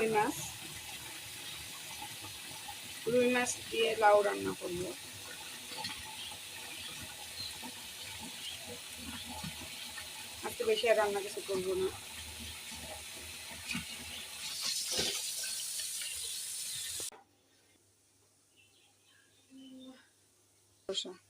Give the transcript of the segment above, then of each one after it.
রুই মাছ। রুই মাছ দিয়ে লাউ রান্না করব। আর আজকে বেশি আর রান্না কিছু করব না। Proszę.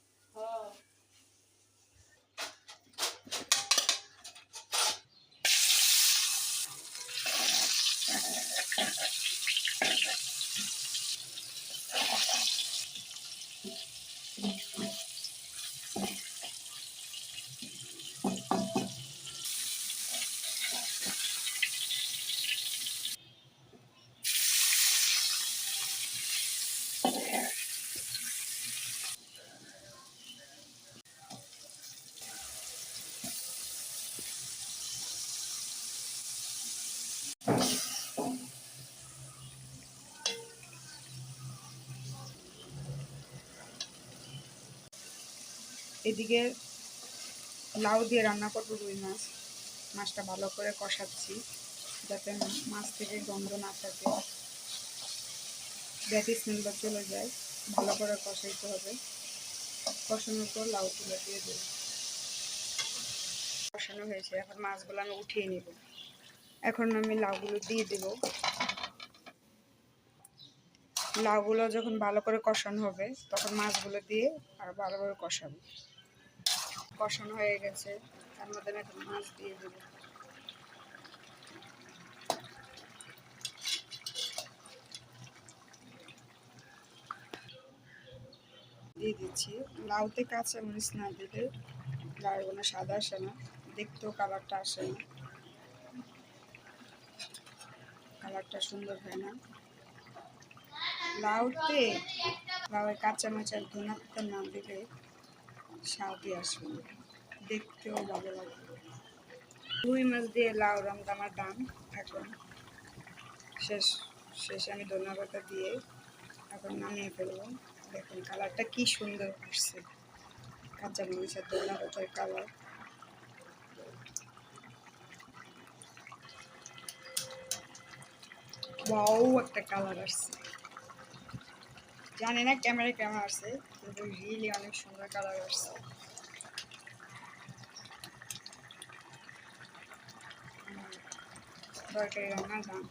এদিকে লাউ দিয়ে রান্না করব রুই মাছ। মাছটা ভালো করে কষাচ্ছি, যাতে মাছ থেকে গন্ধ না থাকে। ব্যাটি স্মেলটা চলে যায়, ভালো করে কষাইতে হবে। কষানোর পর লাউ তুলে দিয়ে দেবো। কষানো হয়েছে, এখন মাছগুলো আমি উঠিয়ে নিব। এখন আমি লাউগুলো দিয়ে দেব। লাউগুলো যখন ভালো করে কষানো হবে, তখন মাছগুলো দিয়ে আর ভালো করে কষাবো। কষানো হয়ে গেছে, তার মধ্যে এখন মাছ দিয়ে দেবো। দিয়ে দিচ্ছি। লাউতে কাঁচা মরিচ না দিলে লাউ কোনো সাদা আসে না, দেখতেও কালারটা আসে না। কালারটা সুন্দর হয় না। লাউতে, লাউয়ের কাঁচা মাচার ধনা পাতা না দিলে স্বাদই আসবে দেখতেও ভালো লাগবে রুই মাছ দিয়ে লাউ রান্না আমার দাম এখন শেষ, শেষে আমি ধনা পাতা দিয়ে এখন নামিয়ে ফেলব। দেখুন কালারটা কি সুন্দর আসছে। কাঁচা মরিচের ধনা পাতার কালার। ওয়াও, একটা কালার আসছে। জানি না ক্যামেরা কেমন আসছে কিন্তু রিয়েলি অনেক সুন্দর কালার আসছে তরকারি রান্না দাম